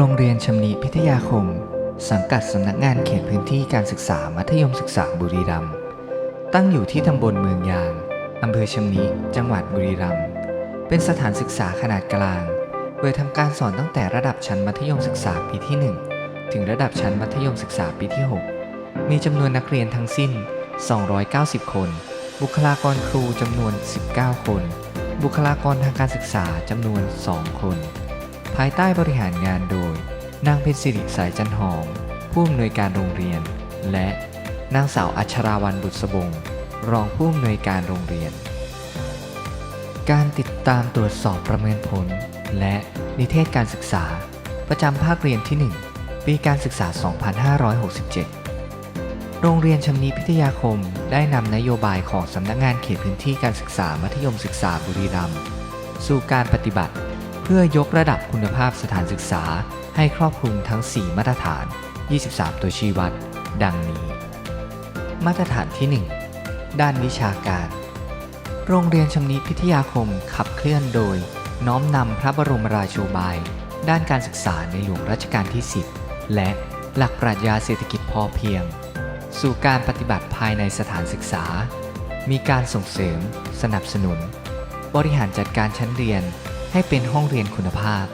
โรงเรียนชำนิพิทยาคม สังกัดสำนักงานเขตพื้นที่การศึกษามัธยมศึกษาบุรีรัมย์ตั้งอยู่ที่ตำบลเมืองยางอำเภอชำนิจังหวัดบุรีรัมย์เป็นสถานศึกษาขนาดกลาง โดยทำการสอนตั้งแต่ระดับชั้นมัธยมศึกษาปีที่ 1 ถึงระดับชั้นมัธยมศึกษาปีที่ 6 มีจำนวนนักเรียนทั้งสิ้น 290 คน บุคลากรครูจำนวน 19 คน บุคลากรทางการศึกษาจำนวน 2 คน ภายใต้บริหารงานโดย นางเพ็ญสิริสายจันหอม ผู้อำนวยการโรงเรียน และนางสาวอัชราวันบุษบง รองผู้อำนวยการโรงเรียน การติดตามตรวจสอบประเมินผล และนิเทศการศึกษา ประจำภาคเรียนที่ 1 ปีการศึกษา 2567 โรงเรียนชำนิพิทยาคมได้นำนโยบายของสำนักงานเขตพื้นที่การศึกษามัธยมศึกษาบุรีรัมย์สู่การปฏิบัติ พื่อยกระดับคุณภาพสถานศึกษาให้ครอบคลุมทั้ง 4 มาตรฐาน 23 ตัวชี้วัด ดังนี้ มาตรฐานที่ 1 ด้านวิชาการ โรงเรียนชำนิพิทยาคมขับเคลื่อนโดย น้อมนำพระบรมราโชบาย ด้านการศึกษาในหลวงรัชกาลที่ 10 และหลักปรัชญาเศรษฐกิจพอเพียง สู่การปฏิบัติภายในสถานศึกษา มีการส่งเสริม สนับสนุน บริหารจัดการชั้นเรียน ให้เป็นห้องเรียนคุณภาพ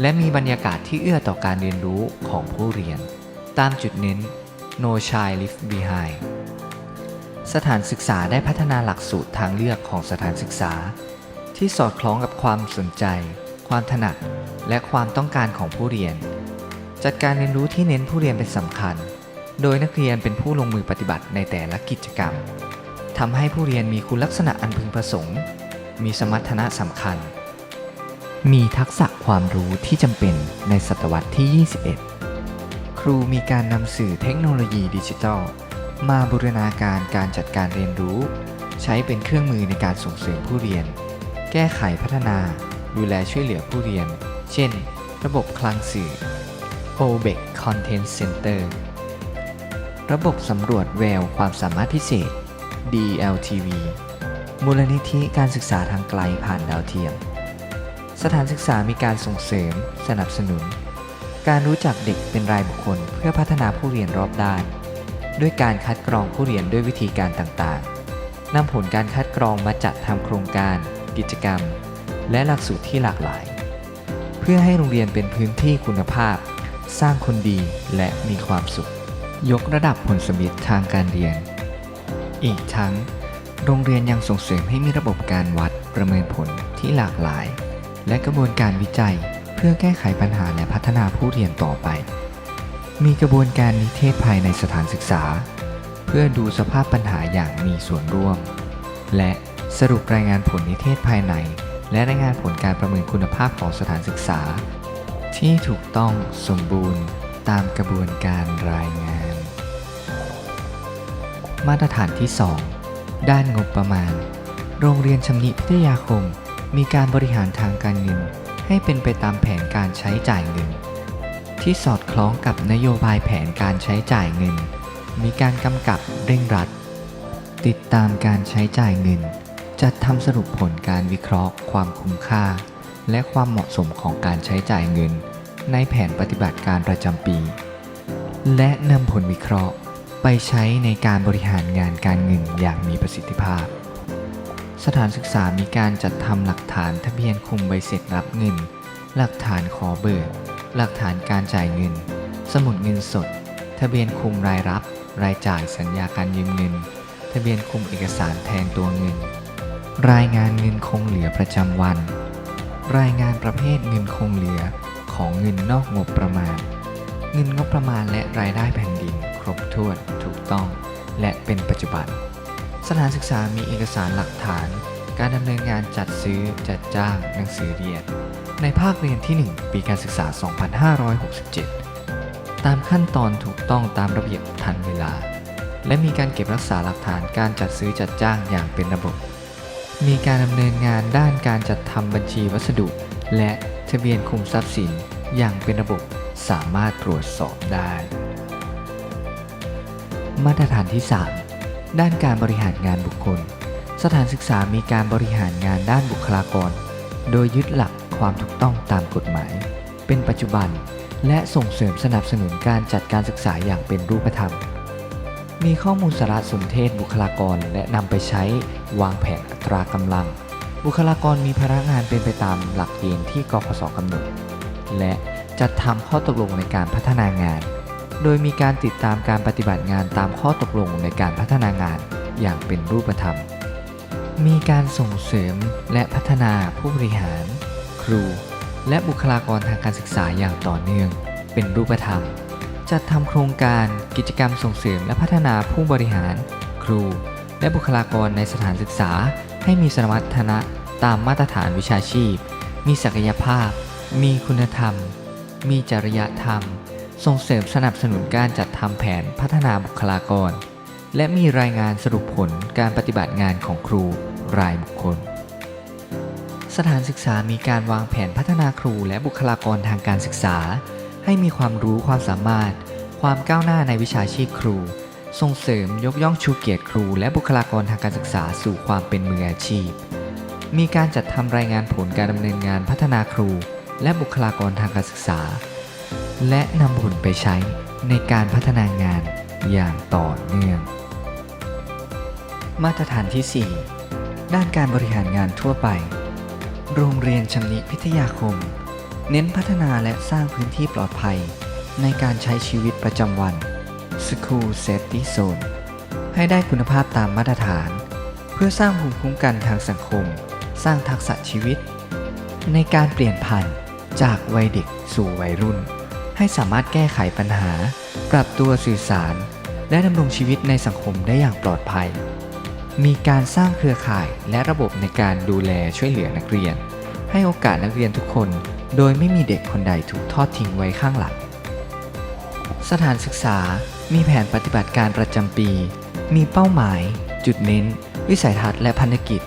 และมีบรรยากาศที่เอื้อต่อการเรียนรู้ของผู้เรียน ตามจุดเน้น No Child Left Behind สถานศึกษาได้พัฒนาหลักสูตรทางเลือกของสถานศึกษา ที่สอดคล้องกับความสนใจ ความถนัด และความต้องการของผู้เรียน จัดการเรียนรู้ที่เน้นผู้เรียนเป็นสำคัญ โดยนักเรียนเป็นผู้ลงมือปฏิบัติในแต่ละกิจกรรมทำให้ผู้เรียนมีคุณลักษณะอันพึงประสงค์ มีสมรรถนะสำคัญ มีทักษะความรู้ที่จำเป็นในศตวรรษที่ 21 ครูมีการนำสื่อเทคโนโลยีดิจิทัล มาบูรณาการการจัดการเรียนรู้ ใช้เป็นเครื่องมือในการส่งเสริมผู้เรียน แก้ไขพัฒนา ดูแลช่วยเหลือผู้เรียน เช่น ระบบคลังสื่อ OBEC Content Center ระบบสำรวจแววความสามารถพิเศษ DLTV มูลนิธิการศึกษาทางไกลผ่านดาวเทียม สถานศึกษามีการส่งเสริม สนับสนุน การรู้จักเด็กเป็นรายบุคคลเพื่อพัฒนาผู้เรียนรอบด้าน ด้วยการคัดกรองผู้เรียนด้วยวิธีการต่างๆนำผลการคัดกรองมาจัดทำโครงการ กิจกรรม และหลักสูตรที่หลากหลาย เพื่อให้โรงเรียนเป็นพื้นที่คุณภาพ สร้างคนดีและมีความสุข ยกระดับผลสมฤทธ์ทางการเรียน อีกทั้ง โรงเรียนยังส่งเสริมให้มีระบบการวัดประเมินผลที่หลากหลาย และกระบวนการวิจัย เพื่อแก้ไขปัญหาและพัฒนาผู้เรียนต่อไป มีกระบวนการนิเทศภายในสถานศึกษา เพื่อดูสภาพปัญหาอย่างมีส่วนร่วม และสรุปรายงานผลนิเทศภายใน และรายงานผลการประเมินคุณภาพของสถานศึกษา ที่ถูกต้องสมบูรณ์ตามกระบวนการรายงาน มาตรฐานที่ 2 ด้านงบประมาณ โรงเรียนชำนิพิทยาคม มีการบริหารทางการเงิน ให้เป็นไปตามแผนการใช้จ่ายเงิน ที่สอดคล้องกับนโยบายแผนการใช้จ่ายเงิน มีการกำกับเร่งรัด ติดตามการใช้จ่ายเงิน จัดทำสรุปผลการวิเคราะห์ ความคุ้มค่า และความเหมาะสมของการใช้จ่ายเงิน ในแผนปฏิบัติการประจำปี และนำผลวิเคราะห์ ไปใช้ในการบริหารงานการเงินอย่างมีประสิทธิภาพ สถานศึกษามีการจัดทำหลักฐานทะเบียนคุมใบเสร็จรับเงิน หลักฐานขอเบิก หลักฐานการจ่ายเงิน สมุดเงินสด ทะเบียนคุมรายรับ รายจ่ายสัญญาการยืมเงิน ทะเบียนคุมเอกสารแทนตัวเงิน รายงานเงินคงเหลือประจำวัน รายงานประเภทเงินคงเหลือของเงินนอกงบประมาณ เงินงบประมาณและรายได้แผ่นดิน ครบถ้วนถูกต้อง และเป็นปัจจุบัน สถานศึกษามีเอกสารหลักฐาน การดำเนินงานจัดซื้อจัดจ้างหนังสือเรียน ในภาคเรียนที่ 1 ปีการศึกษา 2567 ตามขั้นตอนถูกต้องตามระเบียบทันเวลา และมีการเก็บรักษาหลักฐานการจัดซื้อจัดจ้างอย่างเป็นระบบ มีการดำเนินงานด้านการจัดทำบัญชีวัสดุ และทะเบียนคุมทรัพย์สินอย่างเป็นระบบสามารถตรวจสอบได้ มาตรฐานที่ 3 ด้านการบริหารงานบุคคล สถานศึกษามีการบริหารงานด้านบุคลากร โดยยึดหลักความถูกต้องตามกฎหมาย เป็นปัจจุบัน และส่งเสริมสนับสนุนการจัดการศึกษาอย่างเป็นรูปธรรม มีข้อมูลสารสนเทศบุคลากรและนำไปใช้วางแผนอัตรากำลัง บุคลากรมีภาระงานเป็นไปตามหลักเกณฑ์ที่กพศกำหนด และจัดทำข้อตกลงในการพัฒนางาน โดยมีการติดตามการปฏิบัติงานตามข้อตกลงในการพัฒนางานอย่างเป็นรูปธรรม มีการส่งเสริมและพัฒนาผู้บริหาร ครู และบุคลากรทางการศึกษาอย่างต่อเนื่อง เป็นรูปธรรม จัดทำโครงการกิจกรรมส่งเสริมและพัฒนาผู้บริหาร ครู และบุคลากรในสถานศึกษา ให้มีสมรรถนะตามมาตรฐานวิชาชีพ มีศักยภาพ มีคุณธรรม มีจริยธรรม ส่งเสริมสนับสนุนการจัดทำแผนพัฒนาบุคลากร และมีรายงานสรุปผลการปฏิบัติงานของครูรายบุคคล สถานศึกษามีการวางแผนพัฒนาครูและบุคลากรทางการศึกษา ให้มีความรู้ความสามารถ ความก้าวหน้าในวิชาชีพครู ส่งเสริมยกย่องชูเกียรติครู และบุคลากรทางการศึกษาสู่ความเป็นมืออาชีพ มีการจัดทำรายงานผลการดำเนินงานพัฒนาครู และบุคลากรทางการศึกษา และนำผลไปใช้ในการพัฒนางานอย่างต่อเนื่อง มาตรฐานที่ 4 ด้านการบริหารงานทั่วไป โรงเรียนชำนิพิทยาคม เน้นพัฒนาและสร้างพื้นที่ปลอดภัย ในการใช้ชีวิตประจำวัน School Safety Zone ให้ได้คุณภาพตามมาตรฐาน เพื่อสร้างภูมิคุ้มกันทางสังคม สร้างทักษะชีวิต ในการเปลี่ยนผ่านจากวัยเด็กสู่วัยรุ่น ให้สามารถแก้ไขปัญหา ปรับตัวสื่อสาร และดำรงชีวิตในสังคมได้อย่างปลอดภัย มีการสร้างเครือข่ายและระบบในการดูแลช่วยเหลือนักเรียน ให้โอกาสนักเรียนทุกคน โดยไม่มีเด็กคนใดถูกทอดทิ้งไว้ข้างหลัง สถานศึกษามีแผนปฏิบัติการประจำปี มีเป้าหมาย จุดเน้น วิสัยทัศน์และพันธกิจ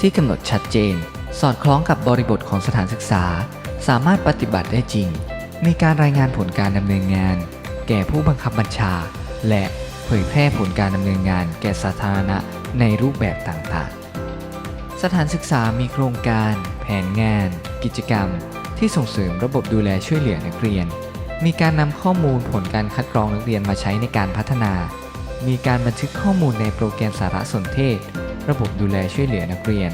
ที่กำหนดชัดเจน สอดคล้องกับบริบทของสถานศึกษา สามารถปฏิบัติได้จริง มีการรายงานผลการดำเนินงาน แก่ผู้บังคับบัญชา และเผยแพร่ผลการดำเนินงานแก่สาธารณะในรูปแบบต่างๆ สถานศึกษามีโครงการ แผนงาน กิจกรรม ที่ส่งเสริมระบบดูแลช่วยเหลือนักเรียน มีการนำข้อมูลผลการคัดกรองนักเรียนมาใช้ในการพัฒนา มีการบันทึกข้อมูลในโปรแกรมสารสนเทศ ระบบดูแลช่วยเหลือนักเรียน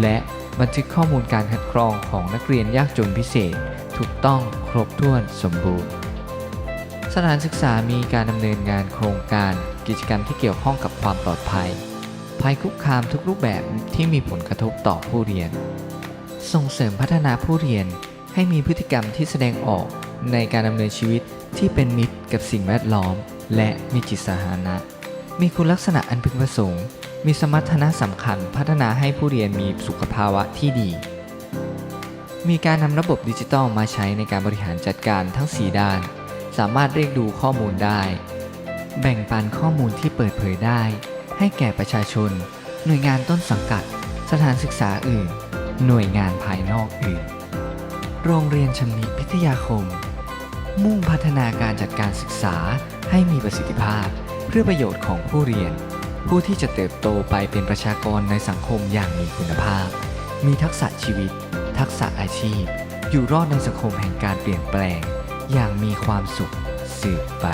และบันทึกข้อมูลการคัดกรองของนักเรียนยากจนพิเศษถูกต้องครบถ้วนสมบูรณ์ สถานศึกษามีการดำเนินงานโครงการกิจกรรมที่เกี่ยวข้องกับความปลอดภัย ภัยคุกคามทุกรูปแบบที่มีผลกระทบต่อผู้เรียน ส่งเสริมพัฒนาผู้เรียนให้มีพฤติกรรมที่แสดงออกในการดำเนินชีวิตที่เป็นมิตรกับสิ่งแวดล้อม และมีจิตสาธารณะ มีคุณลักษณะอันพึงประสงค์ มีสมรรถนะสำคัญพัฒนาให้ผู้เรียนมีสุขภาวะที่ดี มีการนำระบบดิจิทัลมาใช้ในการบริหารจัดการทั้ง 4 ด้าน สามารถเรียกดูข้อมูลได้ แบ่งปันข้อมูลที่เปิดเผยได้ ให้แก่ประชาชน หน่วยงานต้นสังกัด สถานศึกษาอื่น หน่วยงานภายนอกอื่น โรงเรียนชำนิพิทยาคม มุ่งพัฒนาการจัดการศึกษาให้มีประสิทธิภาพ เพื่อประโยชน์ของผู้เรียน ผู้ที่จะเติบโตไปเป็นประชากรในสังคมอย่างมีคุณภาพ มีทักษะชีวิต ทักษะอาชีพ อยู่รอดในสังคมแห่งการเปลี่ยนแปลง อย่างมีความสุขสืบไป